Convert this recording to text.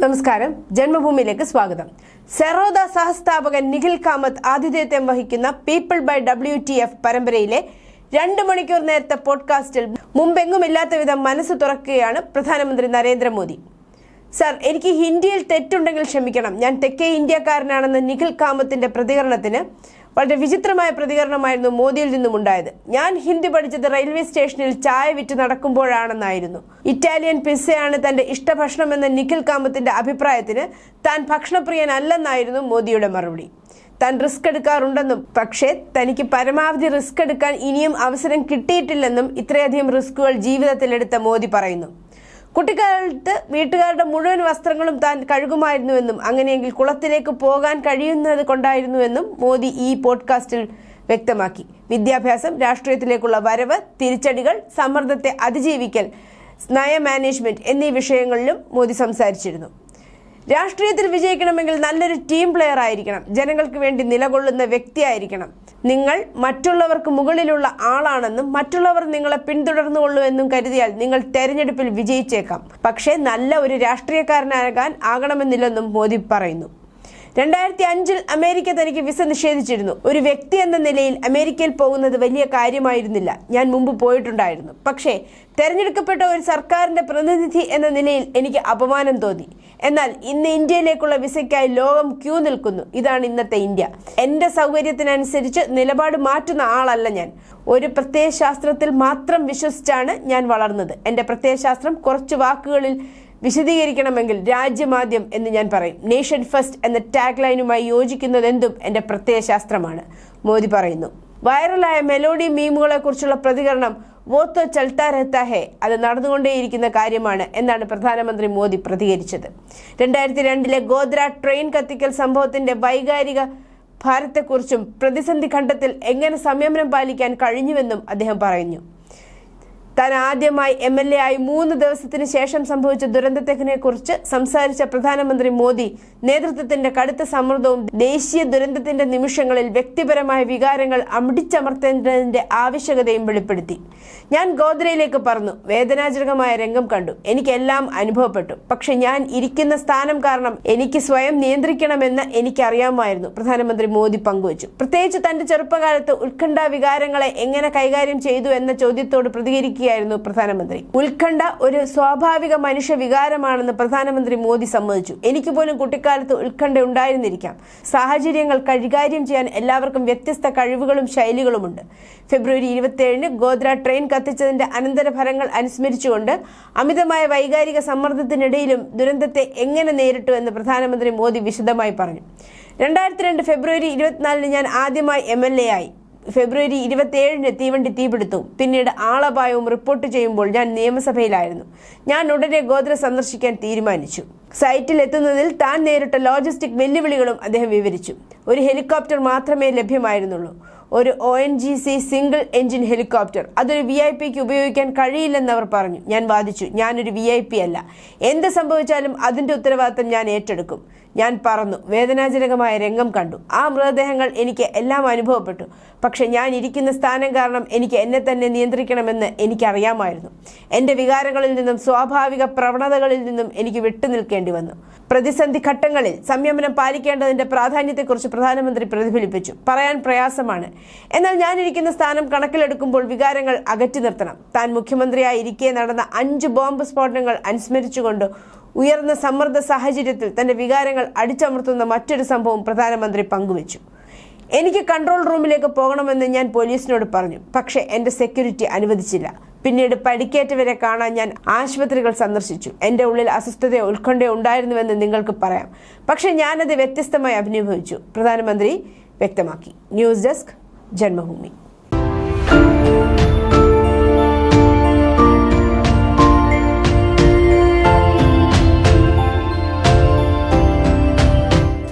നമസ്കാരം. ജന്മഭൂമിയിലേക്ക് സ്വാഗതം. സെറോദ സഹസ്ഥാപകൻ നിഖിൽ കാമത്ത് ആതിഥേയത്വം വഹിക്കുന്ന people by W T F പരമ്പരയിലെ രണ്ട് മണിക്കൂർ നേരത്തെ പോഡ്കാസ്റ്റിൽ മുമ്പെങ്ങുമില്ലാത്ത വിധം മനസ്സ് തുറക്കുകയാണ് പ്രധാനമന്ത്രി നരേന്ദ്രമോദി. സർ എനിക്ക് ഹിന്ദിയിൽ തെറ്റുണ്ടെങ്കിൽ ക്ഷമിക്കണം. ഞാൻ തെക്കേ ഇന്ത്യക്കാരനാണെന്ന നിഖിൽ കാമത്തിന്റെ പ്രതികരണത്തിന് വളരെ വിചിത്രമായ പ്രതികരണമായിരുന്നു മോദിയിൽ നിന്നും ഉണ്ടായത്. ഞാൻ ഹിന്ദി പഠിച്ചത് റെയിൽവേ സ്റ്റേഷനിൽ ചായ വിറ്റ് നടക്കുമ്പോഴാണെന്നായിരുന്നു. ഇറ്റാലിയൻ പിസ്സയാണ് തന്റെ ഇഷ്ടഭക്ഷണമെന്ന നിഖിൽ കാമത്തിന്റെ അഭിപ്രായത്തിന് താൻ ഭക്ഷണപ്രിയനല്ലെന്നായിരുന്നു മോദിയുടെ മറുപടി. താൻ റിസ്ക് എടുക്കാറുണ്ടെന്നും പക്ഷേ തനിക്ക് പരമാവധി റിസ്ക് എടുക്കാൻ ഇനിയും അവസരം കിട്ടിയിട്ടില്ലെന്നും ഇത്രയധികം റിസ്കുകൾ ജീവിതത്തിലെടുത്ത മോദി പറയുന്നു. കുട്ടിക്കാലത്ത് വീട്ടുകാരുടെ മുഴുവൻ വസ്ത്രങ്ങളും താൻ കഴുകുമായിരുന്നുവെന്നും അങ്ങനെയെങ്കിൽ കുളത്തിലേക്ക് പോകാൻ കഴിയുന്നത് കൊണ്ടായിരുന്നുവെന്നും മോദി ഈ പോഡ്കാസ്റ്റിൽ വ്യക്തമാക്കി. വിദ്യാഭ്യാസം രാഷ്ട്രീയത്തിലേക്കുള്ള വരവ് തിരിച്ചടികൾ സമ്മർദ്ദത്തെ അതിജീവിക്കൽ നയ മാനേജ്മെന്റ് എന്നീ വിഷയങ്ങളിലും മോദി സംസാരിച്ചിരുന്നു. രാഷ്ട്രീയത്തിൽ വിജയിക്കണമെങ്കിൽ നല്ലൊരു ടീം പ്ലെയർ ആയിരിക്കണം. ജനങ്ങൾക്ക് വേണ്ടി നിലകൊള്ളുന്ന വ്യക്തിയായിരിക്കണം. നിങ്ങൾ മറ്റുള്ളവർക്ക് മുകളിലുള്ള ആളാണെന്നും മറ്റുള്ളവർ നിങ്ങളെ പിന്തുടർന്നുകൊള്ളൂ എന്നും കരുതിയാൽ നിങ്ങൾ തെരഞ്ഞെടുപ്പിൽ വിജയിച്ചേക്കാം. പക്ഷേ നല്ല ഒരു രാഷ്ട്രീയക്കാരനാകാൻ ആകണമെന്നില്ലെന്നും മോദി പറയുന്നു. രണ്ടായിരത്തി അഞ്ചിൽ അമേരിക്ക തനിക്ക് വിസ നിഷേധിച്ചിരുന്നു. ഒരു വ്യക്തി എന്ന നിലയിൽ അമേരിക്കയിൽ പോകുന്നത് വലിയ കാര്യമായിരുന്നില്ല. ഞാൻ മുമ്പ് പോയിട്ടുണ്ടായിരുന്നു. പക്ഷേ തെരഞ്ഞെടുക്കപ്പെട്ട ഒരു സർക്കാരിന്റെ പ്രതിനിധി എന്ന നിലയിൽ എനിക്ക് അപമാനം തോന്നി. എന്നാൽ ഇന്ന് ഇന്ത്യയിലേക്കുള്ള വിസയ്ക്കായി ലോകം ക്യൂ നിൽക്കുന്നു. ഇതാണ് ഇന്നത്തെ ഇന്ത്യ. എന്റെ സൗകര്യത്തിനനുസരിച്ച് നിലപാട് മാറ്റുന്ന ആളല്ല ഞാൻ. ഒരു പ്രത്യയശാസ്ത്രത്തിൽ മാത്രം വിശ്വസിച്ചാണ് ഞാൻ വളർന്നത്. എന്റെ പ്രത്യയശാസ്ത്രം കുറച്ച് വാക്കുകളിൽ വിശദീകരിക്കണമെങ്കിൽ രാജ്യമാദ്യം എന്ന് ഞാൻ പറയും. നേഷൻ ഫസ്റ്റ് എന്ന ടാഗ് ലൈനുമായി യോജിക്കുന്നതെന്തും എന്റെ പ്രത്യയശാസ്ത്രമാണ്. മോദി പറയുന്നു വൈറലായ മെലോഡി മീമുകളെ കുറിച്ചുള്ള പ്രതികരണം വോത്തോ ചൽത്താ രഹത്താ ഹേ അത് നടന്നുകൊണ്ടേയിരിക്കുന്ന കാര്യമാണ് എന്നാണ് പ്രധാനമന്ത്രി മോദി പ്രതികരിച്ചത്. രണ്ടായിരത്തി രണ്ടിലെ ഗോദ്ര ട്രെയിൻ കത്തിക്കൽ സംഭവത്തിന്റെ വൈകാരിക ഭാരത്തെക്കുറിച്ചും പ്രതിസന്ധി ഘട്ടത്തിൽ എങ്ങനെ സംയമനം പാലിക്കാൻ കഴിഞ്ഞുവെന്നും അദ്ദേഹം പറഞ്ഞു. താൻ ആദ്യമായി എം എൽ എ ആയി മൂന്ന് ദിവസത്തിന് ശേഷം സംഭവിച്ച ദുരന്തത്തിനെ കുറിച്ച് സംസാരിച്ച പ്രധാനമന്ത്രി മോദി നേതൃത്വത്തിന്റെ കടുത്ത സമ്മർദ്ദവും ദേശീയ ദുരന്തത്തിന്റെ നിമിഷങ്ങളിൽ വ്യക്തിപരമായ വികാരങ്ങൾ അമിടിച്ചമർത്തേണ്ടതിന്റെ ആവശ്യകതയും വെളിപ്പെടുത്തി. ഞാൻ ഗോദ്രയിലേക്ക് പറന്നു. വേദനാജനകമായ രംഗം കണ്ടു. എനിക്കെല്ലാം അനുഭവപ്പെട്ടു. പക്ഷെ ഞാൻ ഇരിക്കുന്ന സ്ഥാനം കാരണം എനിക്ക് സ്വയം നിയന്ത്രിക്കണമെന്ന് എനിക്കറിയാമായിരുന്നു. പ്രധാനമന്ത്രി മോദി പങ്കുവച്ചു. പ്രത്യേകിച്ച് തന്റെ ചെറുപ്പകാലത്ത് ഉത്കണ്ഠ വികാരങ്ങളെ എങ്ങനെ കൈകാര്യം ചെയ്തു എന്ന ചോദ്യത്തോട് പ്രതികരിക്കുകയായിരുന്നു പ്രധാനമന്ത്രി. ഉത്കണ്ഠ ഒരു സ്വാഭാവിക മനുഷ്യ വികാരമാണെന്ന് പ്രധാനമന്ത്രി മോദി സമ്മതിച്ചു. എനിക്ക് പോലും കുട്ടിക്കാലത്ത് ഉത്കണ്ഠ ഉണ്ടായിരുന്നിരിക്കാം. സാഹചര്യങ്ങൾ കൈകാര്യം ചെയ്യാൻ എല്ലാവർക്കും വ്യത്യസ്ത കഴിവുകളും ശൈലികളുമുണ്ട്. ഫെബ്രുവരി ഇരുപത്തിയേഴിന് ഗോദ്ര ട്രെയിൻ കത്തിച്ചതിന്റെ അനന്തരഫലങ്ങൾ അനുസ്മരിച്ചുകൊണ്ട് അമിതമായ വൈകാരിക സമ്മർദ്ദത്തിനിടയിലും ദുരന്തത്തെ എങ്ങനെ നേരിട്ടു എന്ന് പ്രധാനമന്ത്രി മോദി വിശദമായി പറഞ്ഞു. രണ്ടായിരത്തി രണ്ട് ഫെബ്രുവരി ഇരുപത്തിനാലിന് ഞാൻ ആദ്യമായി എം എൽ എ ആയി. ഫെബ്രുവരി ഇരുപത്തിയേഴിന് തീവണ്ടി തീപിടുത്തു പിന്നീട് ആളപായവും റിപ്പോർട്ട് ചെയ്യുമ്പോൾ ഞാൻ നിയമസഭയിലായിരുന്നു. ഞാൻ ഉടനെ ഗോത്ര സന്ദർശിക്കാൻ തീരുമാനിച്ചു. സൈറ്റിൽ എത്തുന്നതിൽ താൻ നേരിട്ട ലോജിസ്റ്റിക് വെല്ലുവിളികളും അദ്ദേഹം വിവരിച്ചു. ഒരു ഹെലികോപ്റ്റർ മാത്രമേ ലഭ്യമായിരുന്നുള്ളൂ. ഒരു O N G C single engine helicopter അതൊരു വി ഐ പിക്ക് ഉപയോഗിക്കാൻ കഴിയില്ലെന്ന് അവർ പറഞ്ഞു. ഞാൻ വാദിച്ചു. ഞാനൊരു വി ഐ പി അല്ല. എന്ത് സംഭവിച്ചാലും അതിന്റെ ഉത്തരവാദിത്തം ഞാൻ ഏറ്റെടുക്കും. ഞാൻ പറന്നു. വേദനാജനകമായ രംഗം കണ്ടു. ആ മൃതദേഹങ്ങൾ എനിക്ക് എല്ലാം അനുഭവപ്പെട്ടു. പക്ഷെ ഞാൻ ഇരിക്കുന്ന സ്ഥാനം കാരണം എനിക്ക് എന്നെ തന്നെ നിയന്ത്രിക്കണമെന്ന് എനിക്കറിയാമായിരുന്നു. എന്റെ വികാരങ്ങളിൽ നിന്നും സ്വാഭാവിക പ്രവണതകളിൽ നിന്നും എനിക്ക് വിട്ടുനിൽക്കേണ്ടി വന്നു. പ്രതിസന്ധി ഘട്ടങ്ങളിൽ സംയമനം പാലിക്കേണ്ടതിന്റെ പ്രാധാന്യത്തെക്കുറിച്ച് പ്രധാനമന്ത്രി പ്രതിഫലിപ്പിച്ചു. പറയാൻ പ്രയാസമാണ്. എന്നാൽ ഞാനിരിക്കുന്ന സ്ഥാനം കണക്കിലെടുക്കുമ്പോൾ വികാരങ്ങൾ അകറ്റി നിർത്തണം. താൻ മുഖ്യമന്ത്രിയായി ഇരിക്കെ നടന്ന അഞ്ച് ബോംബ് സ്ഫോടനങ്ങൾ അനുസ്മരിച്ചുകൊണ്ട് ഉയർന്ന സമ്മർദ്ദ സാഹചര്യത്തിൽ തന്റെ വികാരങ്ങൾ അടിച്ചമർത്തുന്ന മറ്റൊരു സംഭവം പ്രധാനമന്ത്രി പങ്കുവച്ചു. എനിക്ക് കൺട്രോൾ റൂമിലേക്ക് പോകണമെന്ന് ഞാൻ പോലീസിനോട് പറഞ്ഞു. പക്ഷേ എന്റെ സെക്യൂരിറ്റി അനുവദിച്ചില്ല. പിന്നീട് പരിക്കേറ്റവരെ കാണാൻ ഞാൻ ആശുപത്രികൾ സന്ദർശിച്ചു. എന്റെ ഉള്ളിൽ അസ്വസ്ഥതയോ ഉത്കണ്ഠയോ ഉണ്ടായിരുന്നുവെന്ന് നിങ്ങൾക്ക് പറയാം. പക്ഷേ ഞാനത് വ്യത്യസ്തമായി അഭിനുഭവിച്ചു പ്രധാനമന്ത്രി വ്യക്തമാക്കി. News desk Janmabhumi.